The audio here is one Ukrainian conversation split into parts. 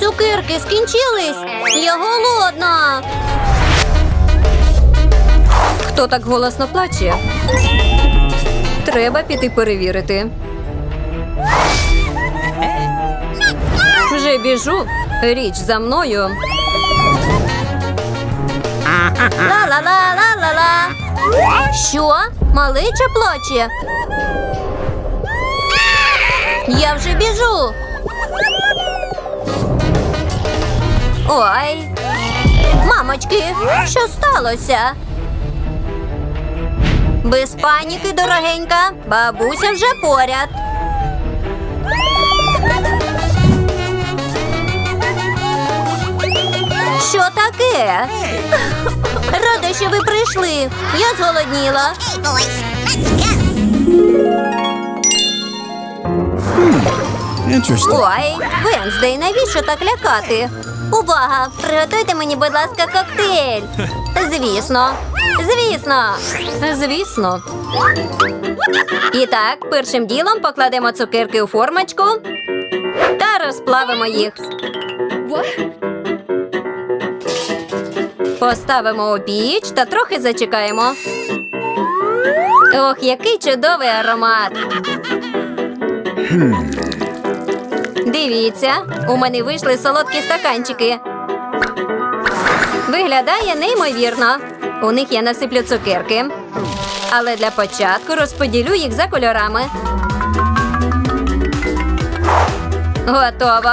Цукерки скінчились. Я голодна. Хто так голосно плаче? Треба піти перевірити. Вже біжу. Річ за мною. Ла-ла-ла-ла-ла-ла. Що? Малича плаче? Я вже біжу. Ой. Мамочки, що сталося? Без паніки, дорогенька. Бабуся вже поряд. Що таке? Рада, що ви прийшли. Я зголодніла. Ой, Венздей, навіщо так лякати? Увага! Приготуйте мені, будь ласка, коктейль. Звісно, звісно. Звісно. І так, першим ділом покладемо цукерки у формочку та розплавимо їх. Поставимо у піч та трохи зачекаємо. Ох, який чудовий аромат. Дивіться, у мене вийшли солодкі стаканчики. Виглядає неймовірно. У них я насиплю цукерки. Але для початку розподілю їх за кольорами. Готово.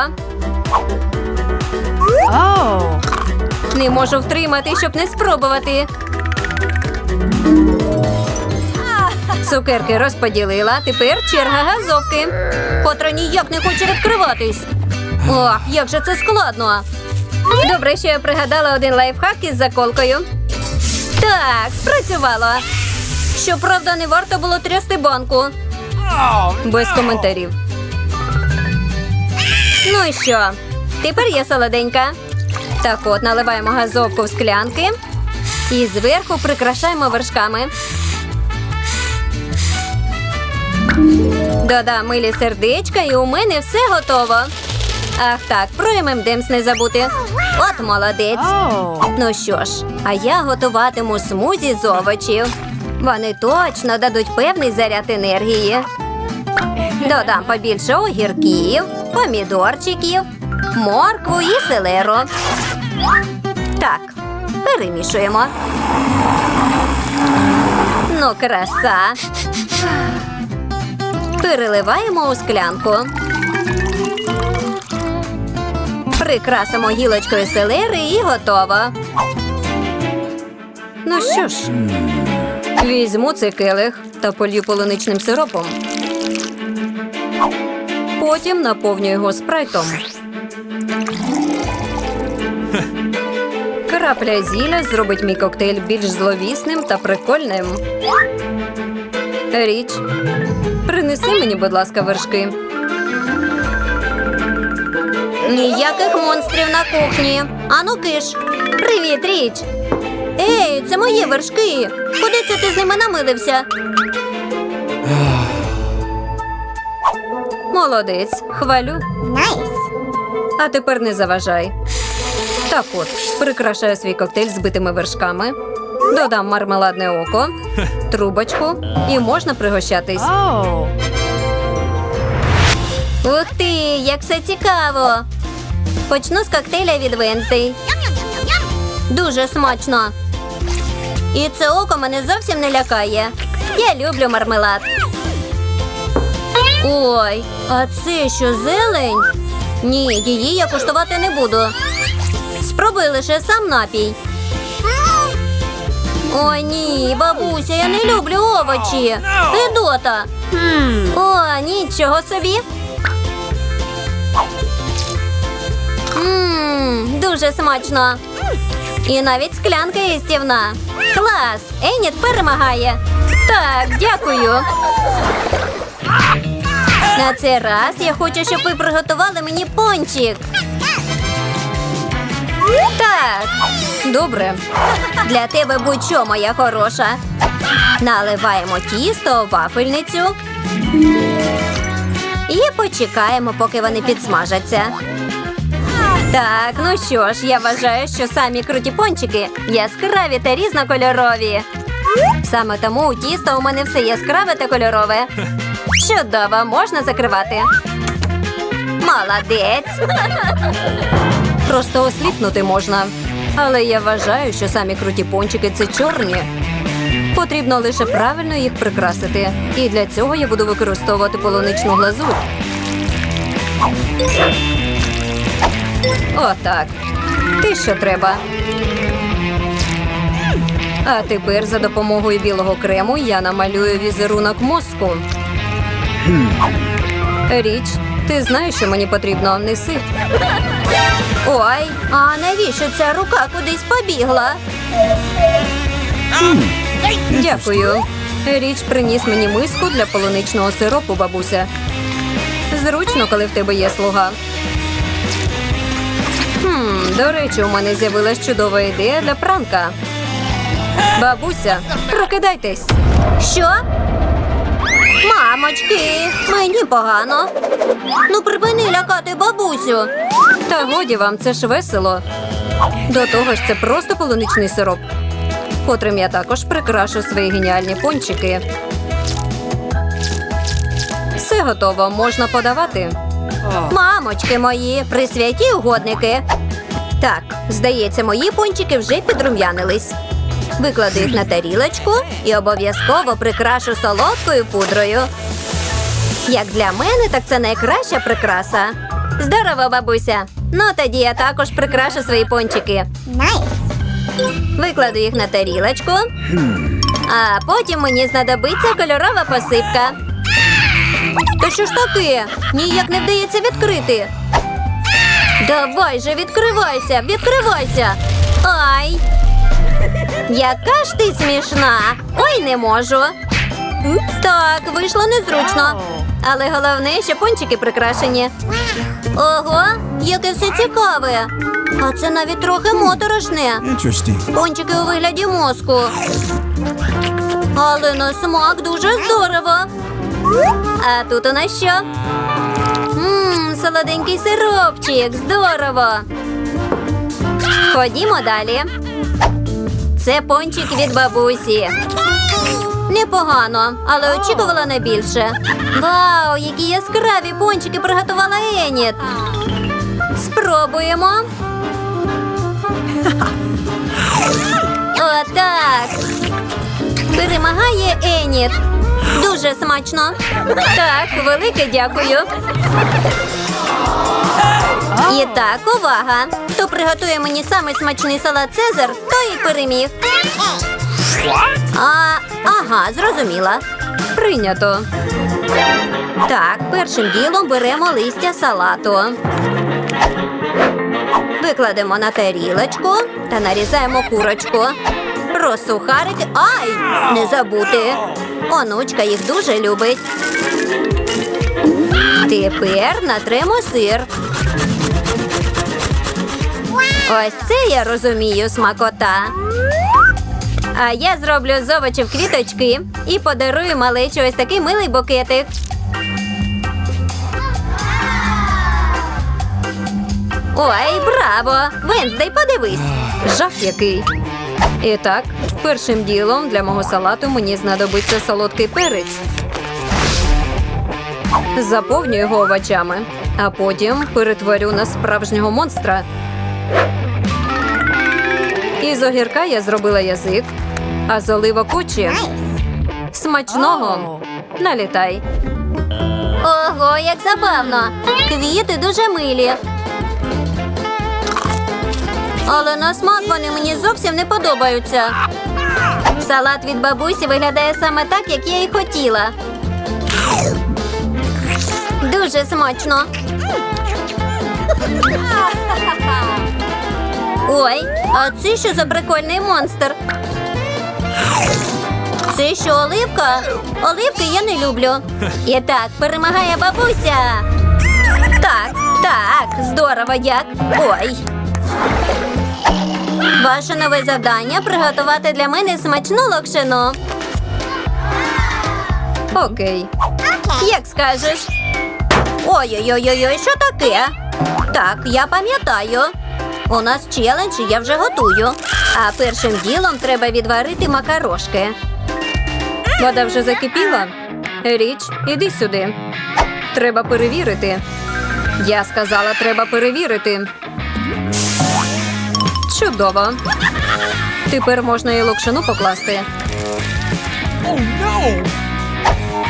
Не можу втримати, щоб не спробувати. Цукерки розподілила. Тепер черга газовки, котра ніяк не хоче відкриватись. Ох, як же це складно. Добре, що я пригадала один лайфхак із заколкою. Так, спрацювало. Щоправда, не варто було трясти банку. Без коментарів. Ну і що? Тепер я солоденька. Так от наливаємо газовку в склянки і зверху прикрашаємо вершками. Додам милі сердечка, і у мене все готово. Ах так, про ММДемс не забути. От молодець. Ну що ж, а я готуватиму смузі з овочів. Вони точно дадуть певний заряд енергії. Додам побільше огірків, помідорчиків, моркву і селеру. Так, перемішуємо. Ну, краса. Переливаємо у склянку. Прикрасимо гілочкою селери і готово. Ну що ж, візьму цей келих та полью полуничним сиропом. Потім наповню його спрайтом. Крапля зілля зробить мій коктейль більш зловісним та прикольним. Річ, принеси мені, будь ласка, вершки. Ніяких монстрів на кухні. Ану киш. Привіт, річ. Ей, це мої вершки. Куди це ти з ними намилився? Молодець, хвалю. А тепер не заважай. Так от, прикрашаю свій коктейль збитими вершками, додам мармеладне око, трубочку і можна пригощатись. Ух ти, як все цікаво. Почну з коктейля від Венздей. Дуже смачно. І це око мене зовсім не лякає. Я люблю мармелад. Ой, а це що зелень? Ні, її я куштувати не буду. Спробуй лише сам напій. Ой, ні, бабуся, я не люблю овочі. Гидота. О, нічого собі. Ммм, дуже смачно. І навіть склянка їстівна. Клас! Еніт перемагає. Так, дякую. На цей раз я хочу, щоб ви приготували мені пончик. Так, Добре, для тебе будь-що, моя хороша. Наливаємо тісто у вафельницю. І почекаємо, поки вони підсмажаться. Так, ну що ж, я вважаю, що самі круті пончики яскраві та різнокольорові. Саме тому у тісто у мене все яскраве та кольорове. Чудово, можна закривати. Молодець. Просто осліпнути можна. Але я вважаю, що самі круті пончики це чорні. Потрібно лише правильно їх прикрасити. І для цього я буду використовувати полуничну глазур. Отак. Ти що треба. А тепер за допомогою білого крему я намалюю візерунок мозку. Річ, ти знаєш, що мені потрібно? Неси. Ой, а навіщо ця рука кудись побігла? Дякую. Річ приніс мені миску для полуничного сиропу, бабуся. Зручно, коли в тебе є слуга. Хм, до речі, у мене з'явилась чудова ідея для пранка. Бабуся, прокидайтесь. Що? Мамочки, мені погано. Ну припини лякати бабусю. Та годі вам, це ж весело. До того ж, це просто полуничний сироп, котрим я також прикрашу свої геніальні пончики. Все готово, можна подавати. Мамочки мої, присвяті угодники. Так, здається, мої пончики вже підрум'янились. Викладу їх на тарілочку і обов'язково прикрашу солодкою пудрою. Як для мене, так це найкраща прикраса. Здорово, бабуся! Ну тоді я також прикрашу свої пончики. Викладу їх на тарілочку, а потім мені знадобиться кольорова посипка. Та що ж таке? Ніяк не вдається відкрити. Давай же, відкривайся, відкривайся. Ай. Яка ж ти смішна? Ой, не можу. Так, вийшло незручно. Але головне, що пончики прикрашені. Ого, яке все цікаве. А це навіть трохи моторошне. Пончики у вигляді мозку. Але на смак дуже здорово. А тут у нас що? Ммм, солоденький сиропчик. Здорово. Ходімо далі. Це пончик від бабусі. Непогано, але очікувала не більше. Вау, які яскраві пончики приготувала Еніт. Спробуємо. Отак. Перемагає Еніт. Дуже смачно. Так, велике дякую. І так, увага! Хто приготує мені самий смачний салат Цезар, той і переміг. А, ага, зрозуміла. Прийнято. Так, першим ділом беремо листя салату. Викладемо на тарілочку та нарізаємо курочку. Про. Ай! Не забути. Онучка їх дуже любить. Тепер натремо сир. Ось це я розумію смакота. А я зроблю з овочів квіточки і подарую малечу ось такий милий букетик. Ой, браво! Венздей, подивись. Жах який. І так, першим ділом для мого салату мені знадобиться солодкий перець. Заповню його овочами, а потім перетворю на справжнього монстра. Із огірка я зробила язик, а з оливок очі. Смачного! Налітай. Ого, як забавно! Квіти дуже милі. Але на смак вони мені зовсім не подобаються. Салат від бабусі виглядає саме так, як я і хотіла. Дуже смачно. Ой, а це що за прикольний монстр? Це що, оливка? Оливки я не люблю. І так, перемагає бабуся. Так, так, здорово як. Ой. Ваше нове завдання приготувати для мене смачну локшину. Окей. Як скажеш? Ой-ой-ой, що таке? Так, я пам'ятаю. У нас челендж, я вже готую. А першим ділом треба відварити макарошки. Вода вже закипіла. Річ, іди сюди. Треба перевірити. Я сказала, треба перевірити. Чудово. Тепер можна і локшину покласти.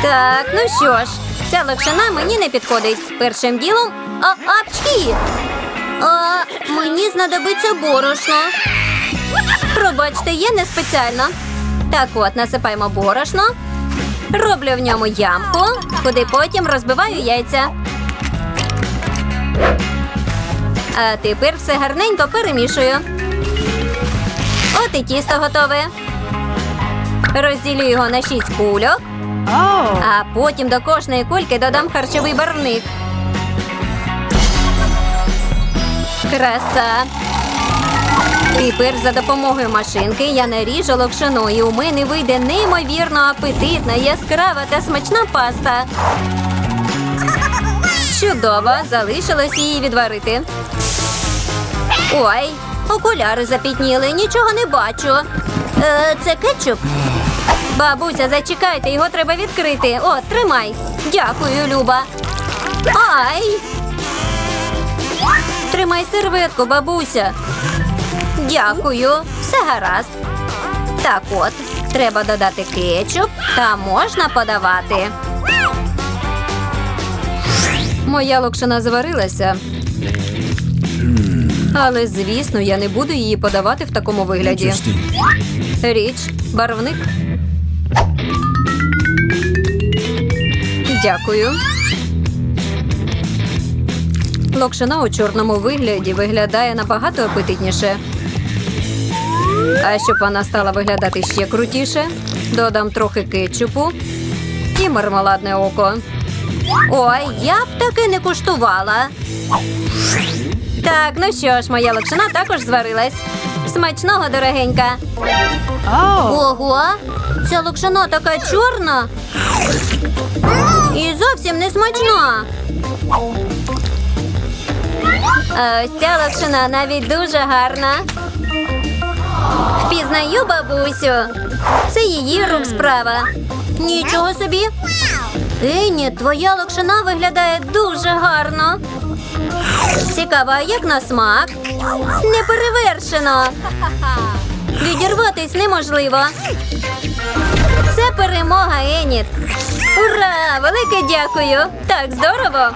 Так, ну що ж, ця локшина мені не підходить. Першим ділом. А, апчхі! А, мені знадобиться борошно. Пробачте, є не спеціально. Так от, насипаємо борошно. Роблю в ньому ямку, куди потім розбиваю яйця. А тепер все гарненько перемішую. От і тісто готове. Розділю його на шість кульок. А потім до кожної кульки додам харчовий барвник. Краса. Тепер за допомогою машинки я наріжу локшину, і у мене вийде неймовірно апетитна, яскрава та смачна паста. Чудово, залишилось її відварити. Ой, окуляри запітніли, нічого не бачу. Е, це кетчуп? Бабуся, зачекайте, його треба відкрити. О, тримай. Дякую, Люба. Ай. Тримай серветку, бабуся. Дякую. Все гаразд. Так от, треба додати кетчуп та можна подавати. Моя локшина зварилася. Але, звісно, я не буду її подавати в такому вигляді. Річ, барвник. Дякую. Локшина у чорному вигляді виглядає набагато апетитніше. А щоб вона стала виглядати ще крутіше, додам трохи кетчупу і мармеладне око. Ой, я б таки не куштувала. Так, ну що ж, моя локшина також зварилась. Смачного, дорогенька. Ого, ця локшина така чорна. І зовсім не смачна. А ось ця локшина навіть дуже гарна. Впізнаю бабусю. Це її рук справа. Нічого собі. Ені, твоя локшина виглядає дуже гарно. Цікаво, як на смак? Неперевершено. Відірватись неможливо. Це перемога, Еніт. Ура! Велике дякую! Так здорово!